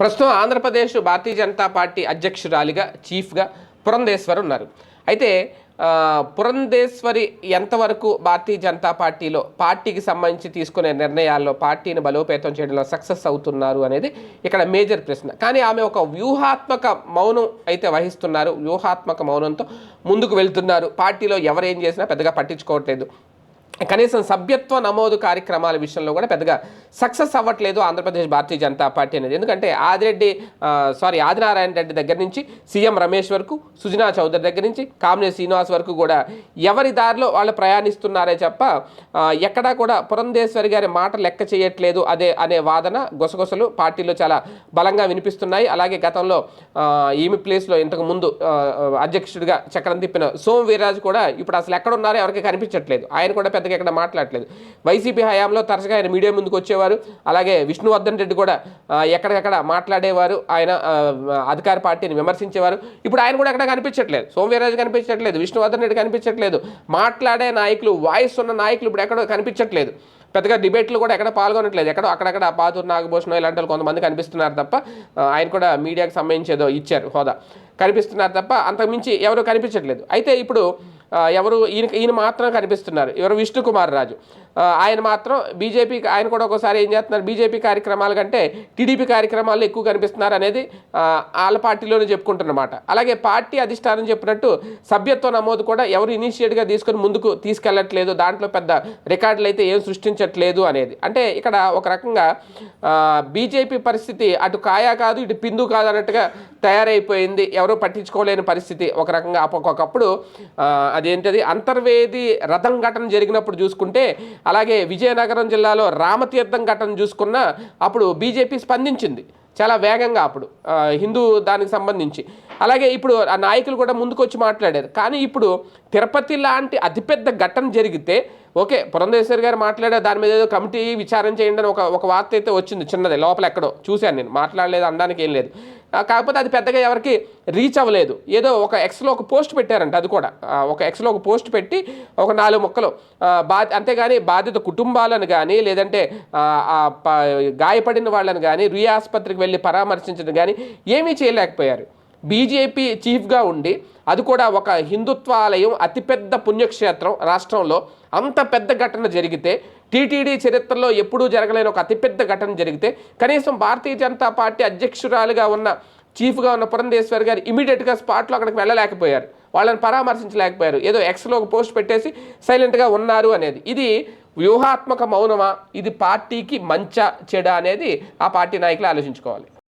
ప్రస్తుతం ఆంధ్రప్రదేశ్ భారతీయ జనతా పార్టీ అధ్యక్షురాలిగా చీఫ్గా పురంధేశ్వరి ఉన్నారు. అయితే పురంధేశ్వరి ఎంతవరకు భారతీయ జనతా పార్టీలో పార్టీకి సంబంధించి తీసుకునే నిర్ణయాల్లో పార్టీని బలోపేతం చేయడంలో సక్సెస్ అవుతున్నారు అనేది ఇక్కడ మేజర్ ప్రశ్న. కానీ ఆమె ఒక వ్యూహాత్మక మౌనం అయితే వహిస్తున్నారు. వ్యూహాత్మక మౌనంతో ముందుకు వెళ్తున్నారు. పార్టీలో ఎవరేం చేసినా పెద్దగా పట్టించుకోవట్లేదు. కనీసం సభ్యత్వ నమోదు కార్యక్రమాల విషయంలో కూడా పెద్దగా సక్సెస్ అవ్వట్లేదు ఆంధ్రప్రదేశ్ భారతీయ జనతా పార్టీ అనేది. ఎందుకంటే ఆదిరెడ్డి సారీ ఆదినారాయణ రెడ్డి దగ్గర నుంచి సీఎం రమేష్ వరకు సుజనా చౌదరి దగ్గర నుంచి కామినేని శ్రీనివాస్ వరకు కూడా ఎవరి దారిలో వాళ్ళు ప్రయాణిస్తున్నారే తప్ప ఎక్కడా కూడా పురంధేశ్వరి గారి మాట లెక్క చేయట్లేదు అదే అనే వాదన గుసగుసలు పార్టీలో చాలా బలంగా వినిపిస్తున్నాయి. అలాగే గతంలో ఈమె ప్లేస్లో ఇంతకు ముందు అధ్యక్షుడిగా చక్రం తిప్పిన సోమ్ వీర్రాజు కూడా ఇప్పుడు అసలు ఎక్కడ ఉన్నారో ఎవరికి కనిపించట్లేదు. ఆయన కూడా పెద్ద పెద్దగా ఎక్కడ మాట్లాడట్లేదు. వైసీపీ హయాంలో తరచుగా ఆయన మీడియా ముందుకు వచ్చేవారు. అలాగే విష్ణువర్ధన్ రెడ్డి కూడా ఎక్కడికక్కడ మాట్లాడేవారు. ఆయన అధికార పార్టీని విమర్శించేవారు. ఇప్పుడు ఆయన కూడా ఎక్కడ కనిపించట్లేదు. సోమవీరాజు కనిపించట్లేదు. విష్ణువర్ధన్ రెడ్డి కనిపించట్లేదు. మాట్లాడే నాయకులు వాయిస్ ఉన్న నాయకులు ఇప్పుడు ఎక్కడ కనిపించట్లేదు. పెద్దగా డిబేట్లు కూడా ఎక్కడ పాల్గొనట్లేదు. ఎక్కడో అక్కడక్కడ పాతూరు నాగభూషణం ఇలాంటి వాళ్ళు కొంతమంది కనిపిస్తున్నారు తప్ప ఆయన కూడా మీడియాకి సంబంధించి ఏదో ఇచ్చారు హోదా. కనిపిస్తున్నారు తప్ప అంతకుమించి ఎవరు కనిపించట్లేదు. అయితే ఇప్పుడు ఎవరు ఈయన ఈయన మాత్రం కనిపిస్తున్నారు. ఎవరు విష్ణుకుమార్ రాజు. ఆయన మాత్రం బీజేపీ ఆయన కూడా ఒకసారి ఏం చేస్తున్నారు? బీజేపీ కార్యక్రమాల కంటే టీడీపీ కార్యక్రమాల్లో ఎక్కువ కనిపిస్తున్నారు అనేది వాళ్ళ పార్టీలోనే చెప్పుకుంటున్నమాట. అలాగే పార్టీ అధిష్టానం చెప్పినట్టు సభ్యత్వ నమోదు కూడా ఎవరు ఇనిషియేట్గా తీసుకొని ముందుకు తీసుకెళ్ళట్లేదు దాంట్లో పెద్ద రికార్డులు అయితే ఏం సృష్టించట్లేదు అనేది. అంటే ఇక్కడ ఒక రకంగా బీజేపీ పరిస్థితి అటు కాయా కాదు ఇటు పిందు కాదు అన్నట్టుగా తయారైపోయింది. ఎవరూ పట్టించుకోలేని పరిస్థితి ఒక రకంగా. అప్ప- ఒకప్పుడు అదేంటది? అంతర్వేది రథం ఘటన జరిగినప్పుడు చూసుకుంటే అలాగే విజయనగరం జిల్లాలో రామతీర్థం ఘటన చూసుకున్న అప్పుడు బీజేపీ స్పందించింది. చాలా వేగంగా అప్పుడు హిందూ దానికి సంబంధించి. అలాగే ఇప్పుడు ఆ నాయకులు కూడా ముందుకొచ్చి మాట్లాడారు. కానీ ఇప్పుడు తిరుపతి లాంటి అతిపెద్ద ఘటన జరిగితే ఓకే పురంధేశ్వరి గారు మాట్లాడారు దాని మీద ఏదో కమిటీ విచారణ చేయండి అని ఒక ఒక వార్త అయితే వచ్చింది చిన్నది లోపల ఎక్కడో. చూశాను నేను మాట్లాడలేదు అనడానికి ఏం లేదు. కాకపోతే అది పెద్దగా ఎవరికి రీచ్ అవ్వలేదు. ఏదో ఒక ఎక్స్లో ఒక పోస్ట్ పెట్టారంట అది కూడా. ఒక ఎక్స్లో ఒక పోస్ట్ పెట్టి ఒక నాలుగు మొక్కలు. బా అంతేగాని బాధిత కుటుంబాలను కానీ లేదంటే గాయపడిన వాళ్ళని కానీ రుయ్ ఆసుపత్రికి వెళ్ళి పరామర్శించడం కానీ ఏమీ చేయలేకపోయారు. బీజేపీ చీఫ్గా ఉండి అది కూడా ఒక హిందుత్వాలయం అతిపెద్ద పుణ్యక్షేత్రం రాష్ట్రంలో అంత పెద్ద ఘటన జరిగితే టీటీడీ చరిత్రలో ఎప్పుడూ జరగలేని ఒక అతిపెద్ద ఘటన జరిగితే కనీసం భారతీయ జనతా పార్టీ అధ్యక్షురాలుగా ఉన్న చీఫ్గా ఉన్న పురంధేశ్వర్ గారు ఇమీడియట్గా స్పాట్లో అక్కడికి వెళ్ళలేకపోయారు. వాళ్ళని పరామర్శించలేకపోయారు. ఏదో ఎక్స్లో ఒక పోస్ట్ పెట్టేసి సైలెంట్గా ఉన్నారు అనేది. ఇది వ్యూహాత్మక మౌనమా? ఇది పార్టీకి మంచా చెడా అనేది ఆ పార్టీ నాయకులు ఆలోచించుకోవాలి.